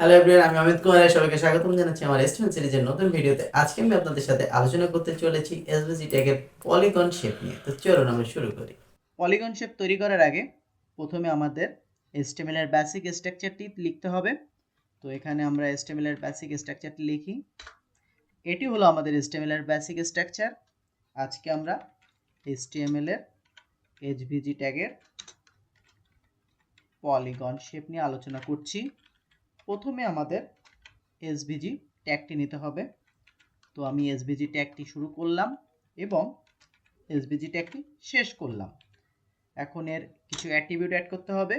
Hello everyone আমি অমিত কুমার সবাইকে স্বাগতম জানাচ্ছি আমার এস্টিমেট সিরিজের নতুন ভিডিওতে। আজকে আমি আপনাদের সাথে আলোচনা করতে চলেছি এসবিসি ট্যাগের পলিগন শেপ নিয়ে। তো চলুন আমরা শুরু করি। পলিগন শেপ তৈরি করার আগে প্রথমে আমাদের এর বেসিক স্ট্রাকচারটি লিখতে হবে। তো এখানে আমরা HTML এর বেসিক স্ট্রাকচারটি লিখি। এটি হলো আমাদের এর বেসিক স্ট্রাকচার আজকে আমরা HTML এর HVG ট্যাগের পলিগন শেপ নিয়ে আলোচনা করছি। প্রথমে আমাদের এসভিজি ট্যাগটি নিতে হবে। তো আমি এসভিজি ট্যাগটি শুরু করলাম এবং এসভিজি ট্যাগটি শেষ করলাম। এখন এর কিছু অ্যাট্রিবিউট অ্যাড করতে হবে।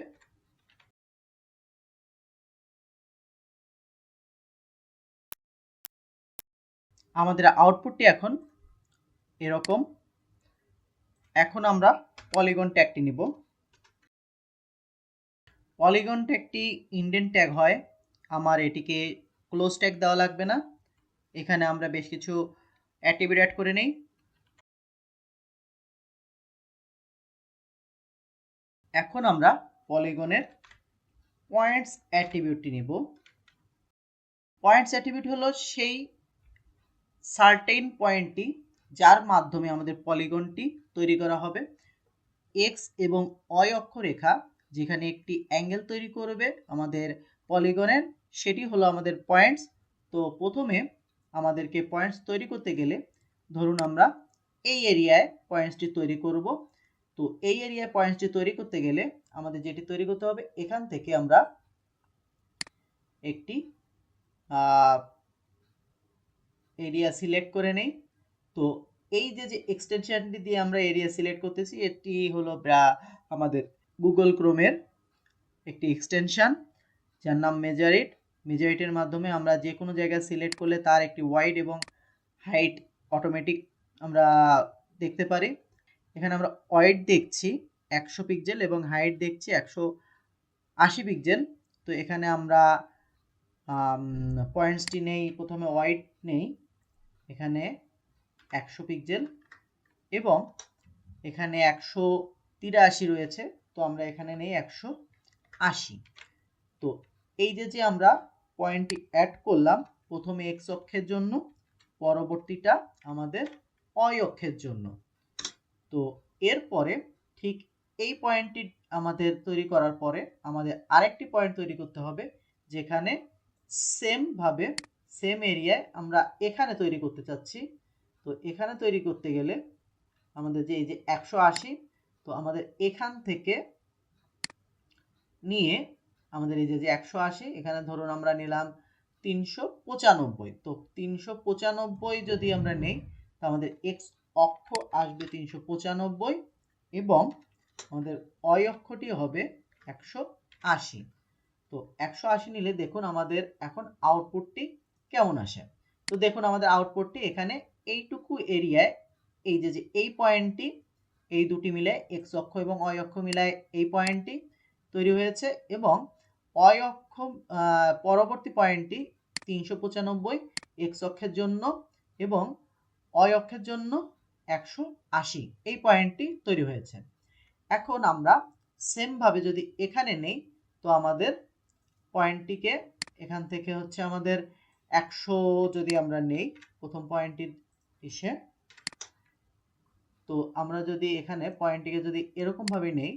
আমাদের আউটপুটটি এখন এরকম। এখন আমরা পলিগন ট্যাগটি নিব। পলিগন ট্যাগটি ইন্ডেন্ট ট্যাগ হয়। আমার এটিকে ক্লোজ ট্যাগ দেওয়া লাগবে না। এখানে আমরা বেশ কিছু অ্যাট্রিবিউট অ্যাড করে নেই। এখন আমরা পলিগনের পয়েন্টস অ্যাট্রিবিউটটি নিব। পয়েন্টস অ্যাট্রিবিউট হলো সেই সার্টেইন পয়েন্টটি যার মাধ্যমে আমাদের পলিগনটি তৈরি করা হবে। এক্স এবং অয় অক্ষরেখা যেখানে একটি অ্যাঙ্গেল তৈরি করবে আমাদের পলিগনের, সেটি হলো আমাদের পয়েন্টস। তো প্রথমে আমাদেরকে পয়েন্টস তৈরি করতে গেলে ধরুন আমরা এই এরিয়ায় পয়েন্টসটি তৈরি করব। তো এই এরিয়ায় পয়েন্টসটি তৈরি করতে গেলে আমাদের যেটি তৈরি করতে হবে, এখান থেকে আমরা একটি এরিয়া সিলেক্ট করে নেই। তো এই যে যে এক্সটেনশনটি দিয়ে আমরা এরিয়া সিলেক্ট করতেছি, এটি হলো আমাদের গুগল ক্রোমের একটি এক্সটেনশন। যার নাম মেজারিট। মেজারিটের মাধ্যমে আমরা যে কোনো জায়গায় সিলেক্ট করলে তার একটি ওয়াইড এবং হাইট অটোমেটিক আমরা দেখতে পারি। এখানে আমরা ওয়াইড দেখছি একশো পিক্সেল এবং হাইট দেখছি একশো আশি পিক্সেল তো এখানে আমরা পয়েন্টসটি নেই, প্রথমে ওয়াইড নেই। এখানে একশো পিক্সেল এবং এখানে একশো তিরাশি রয়েছে। তো আমরা এখানে নেই একশো আশি। তো এই যে যে আমরা পয়েন্টটি অ্যাড করলাম, প্রথমে এক্স অক্ষের জন্য, পরবর্তীটা আমাদের অয় অক্ষের জন্য। তো এরপরে ঠিক এই পয়েন্টটি আমাদের তৈরি করার পরে আমাদের আরেকটি পয়েন্ট তৈরি করতে হবে, যেখানে সেমভাবে সেম এরিয়ায় আমরা এখানে তৈরি করতে চাচ্ছি। তো এখানে তৈরি করতে গেলে আমাদের যে, এই যে একশো আশি, তো আমাদের এখান থেকে নিয়ে আমাদের এই যে একশো আশি, এখানে ধরুন আমরা নিলাম তিনশো পঁচানব্বই। তো তিনশো পঁচানব্বই যদি আমরা নেই, তো আমাদের এক্স অক্ষ আসবে তিনশো পঁচানব্বই এবং আমাদের অয় অক্ষটি হবে একশো আশি। তো একশো আশি নিলে দেখুন আমাদের এখন আউটপুটটি কেমন আসে। তো দেখুন আমাদের আউটপুটটি এখানে এইটুকু এরিয়ায়, এই যে যে এই পয়েন্টটি, এই দুটি মিলে এক্স অক্ষ এবং অয় অক্ষ মিলায় এই পয়েন্টটি তৈরি হয়েছে এবং অয় পরবর্তী পয়েন্টটি তিনশো পঁচানব্বই, এক্স অক্ষের জন্য এবং অয় অক্ষের জন্য একশো আশি। এই পয়েন্টটি তৈরি হয়েছে। এখন আমরা সেমভাবে যদি এখানে নেই, তো আমাদের পয়েন্টটিকে এখান থেকে হচ্ছে আমাদের একশো যদি আমরা নেই, প্রথম পয়েন্টটির ইসে তো আমরা যদি এখানে পয়েন্টটিকে যদি এরকমভাবে নেই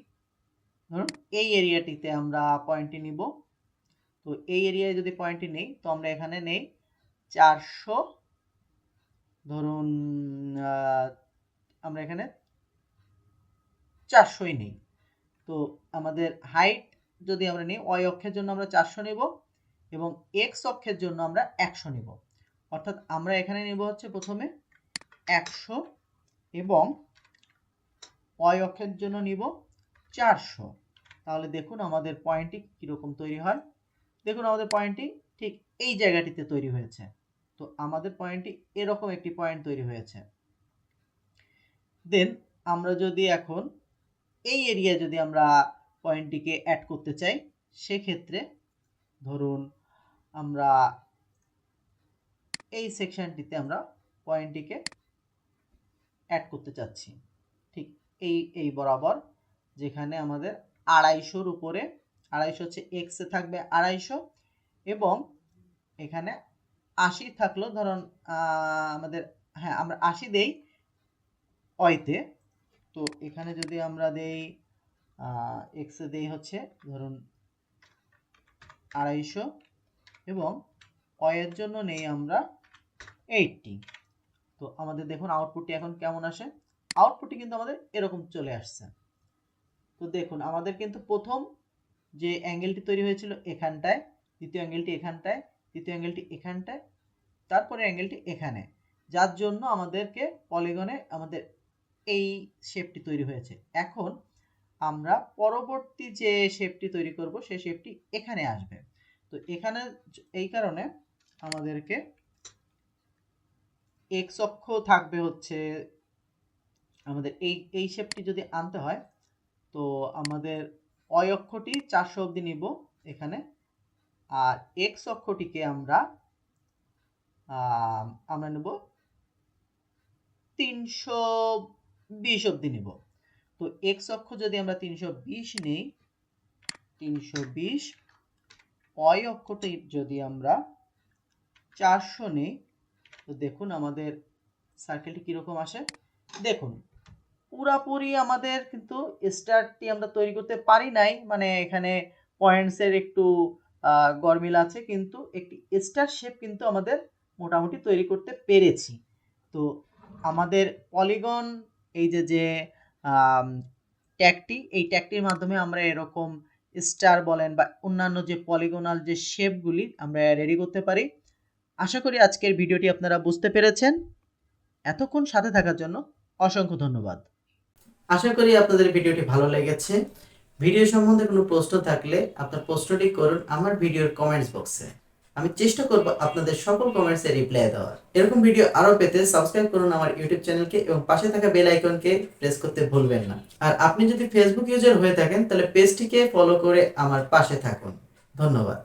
ধরুন এই এরিয়াটিতে আমরা পয়েন্টটি নিব। তো এই এরিয়ায় যদি পয়েন্টটি নেই, তো আমরা এখানে নেই চারশো, ধরুন আমরা এখানে চারশোই নেই। তো আমাদের হাইট যদি আমরা নিই ওয়াই অক্ষের জন্য আমরা চারশো নেব এবং এক্স অক্ষের জন্য আমরা একশো নেব। অর্থাৎ আমরা এখানে নেব হচ্ছে প্রথমে একশো এবং ওয়াই অক্ষের জন্য নিব চারশো। তাহলে দেখুন আমাদের পয়েন্টটি কীরকম তৈরি হয়। দেখুন আমাদের পয়েন্টটি ঠিক এই জায়গাটিতে তৈরি হয়েছে। তো আমাদের পয়েন্টটি এরকম একটি পয়েন্ট তৈরি হয়েছে। দেন আমরা যদি এখন এই এরিয়া যদি আমরা পয়েন্টটিকে অ্যাড করতে চাই, সেক্ষেত্রে ধরুন আমরা এই সেকশনটিতে আমরা পয়েন্টটিকে অ্যাড করতে চাচ্ছি। ঠিক এই এই বরাবর যেখানে আমাদের আড়াইশোর উপরে, আড়াইশো হচ্ছে এক্সে থাকবে আড়াইশো এবং এখানে আশি থাকল ধরুন আমাদের হ্যাঁ আমরা আশি দেই অয়তে তো। এখানে যদি আমরা দেই এক্সে দেই হচ্ছে ধরুন আড়াইশো এবং অয়ের জন্য নেই আমরা এইটটি তো আমাদের দেখুন আউটপুটটি এখন কেমন আসে? আউটপুটটি কিন্তু আমাদের এরকম চলে আসছে। তো দেখুন, আমাদের কিন্তু প্রথম যে অ্যাঙ্গেলটি তৈরি হয়েছিল এখানটায়, দ্বিতীয় অ্যাঙ্গেলটি এখানটায়, তৃতীয় অ্যাঙ্গেলটি এখানটায়, তারপরে অ্যাঙ্গেলটি এখানে। যার জন্য আমাদেরকে পলিগনে আমাদের এই শেপটি তৈরি হয়েছে। এখন আমরা পরবর্তী যে শেপটি তৈরি করব সেই শেপটি এখানে আসবে। তো এখানে এই কারণে আমাদেরকে এক্স অক্ষ থাকবে হচ্ছে আমাদের এই এই শেপটি যদি আনতে হয় তো আমাদের অয় অক্ষটি চারশো অবধি নিব এখানে। আর এক্স অক্ষটিকে আমরা আমরা নেব তিনশো বিশ অবধি নিব। তো এক্স অক্ষ যদি আমরা তিনশো বিশ নিই, তিনশো বিশ অয় অক্ষটি যদি আমরা চারশো নিই, তো দেখুন আমাদের সার্কেলটি কীরকম আসে। দেখুন পুরাপুরি আমাদের কিন্তু স্টারটি আমরা তৈরি করতে পারি নাই। মানে এখানে পয়েন্টসের একটু গরমিল আছে, কিন্তু একটি স্টার শেপ কিন্তু আমাদের মোটামুটি তৈরি করতে পেরেছি। তো আমাদের পলিগন এই যে যে ট্যাগটি এই ট্যাগটির মাধ্যমে আমরা এরকম স্টার বলেন বা অন্যান্য যে পলিগোনাল যে শেপগুলি আমরা রেডি করতে পারি। আশা করি আজকের ভিডিওটি আপনারা বুঝতে পেরেছেন। এতক্ষণ সাথে থাকার জন্য অসংখ্য ধন্যবাদ। আশা করি আপনাদের ভিডিওটি ভালো লেগেছে। ভিডিও সম্বন্ধে কোনো প্রশ্ন থাকলে আপনার প্রশ্নটি করুন আমার ভিডিওর কমেন্টস বক্সে আমি চেষ্টা করব আপনাদের সকল কমেন্টসে রিপ্লাই দেওয়ার। এরকম ভিডিও আরও পেতে সাবস্ক্রাইব করুন আমার ইউটিউব চ্যানেলকে এবং পাশে থাকা বেল আইকনকে প্রেস করতে ভুলবেন না। আর আপনি যদি ফেসবুক ইউজার হয়ে থাকেন তাহলে পেজটিকে ফলো করে আমার পাশে থাকুন। ধন্যবাদ।